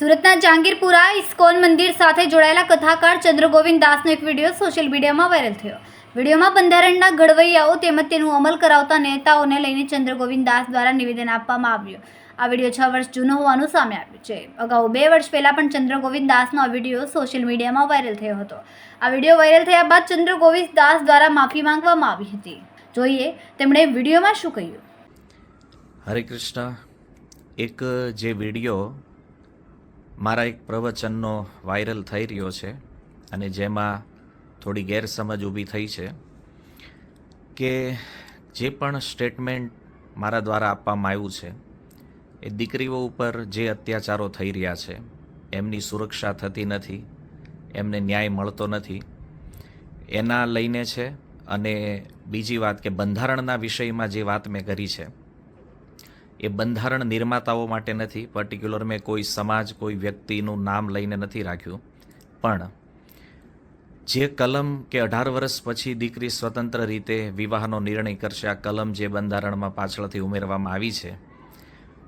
સુરતના જાંગીરપુરા ઇસ્કોન મંદિર સાથે જોડાયેલા કથાકાર ચંદ્રગોવિંદ દાસનો એક વીડિયો સોશિયલ મીડિયામાં વાયરલ થયો. વિડીયોમાં બંધારણના ઘડવૈયાઓ તેમજ તેનું અમલ કરાવતા નેતાઓને લઈને ચંદ્રગોવિંદ દાસ દ્વારા નિવેદન આપવામાં આવ્યું. આ વીડિયો છ વર્ષ જૂનો હોવાનું સામે આવ્યું છે. અગાઉ બે વર્ષ પહેલાં પણ ચંદ્રગોવિંદ દાસનો આ વીડિયો સોશિયલ મીડિયામાં વાયરલ થયો હતો. આ વીડિયો વાયરલ થયા બાદ ચંદ્રગોવિંદ દાસ દ્વારા માફી માંગવામાં આવી હતી. જોઈએ તેમણે વિડીયોમાં શું કહ્યું? હરે કૃષ્ણ. એક જે વીડિયો મારા એક પ્રવચનનો વાયરલ થઈ રહ્યો છે અને જેમાં થોડી ગેરસમજ ઊભી થઈ છે કે જે પણ સ્ટેટમેન્ટ મારા દ્વારા આપવામાં આવ્યું છે, એ દીકરીઓ ઉપર જે અત્યાચારો થઈ રહ્યા છે, એમની સુરક્ષા થતી નથી, એમને ન્યાય મળતો નથી, એના લઈને છે અને બીજી વાત કે બંધારણના વિષયમાં જે વાત મેં કરી છે એ બંધારણ નિર્માતાઓ માટે નથી પર્ટિક્યુલર મેં કોઈ સમાજ, કોઈ વ્યક્તિનું નામ લઈને નથી રાખ્યું. પણ જે કલમ કે અઢાર વર્ષ પછી દીકરી સ્વતંત્ર રીતે વિવાહનો નિર્ણય કરશે, આ કલમ જે બંધારણમાં પાછળથી ઉમેરવામાં આવી છે,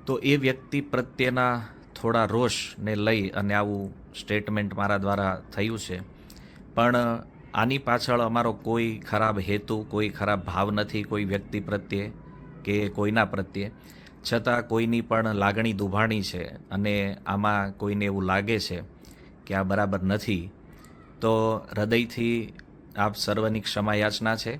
તો એ વ્યક્તિ પ્રત્યેના થોડા રોષને લઈ અને આવું સ્ટેટમેન્ટ મારા દ્વારા થયું છે. પણ આની પાછળ અમારો કોઈ ખરાબ હેતુ, કોઈ ખરાબ ભાવ નથી, કોઈ વ્યક્તિ પ્રત્યે કે કોઈના પ્રત્યે. છતાં કોઈની પણ લાગણી દુભાણી છે અને આમાં કોઈને એવું લાગે છે કે આ બરાબર નથી, તો હૃદયથી આપ સર્વની ક્ષમા યાચના છે.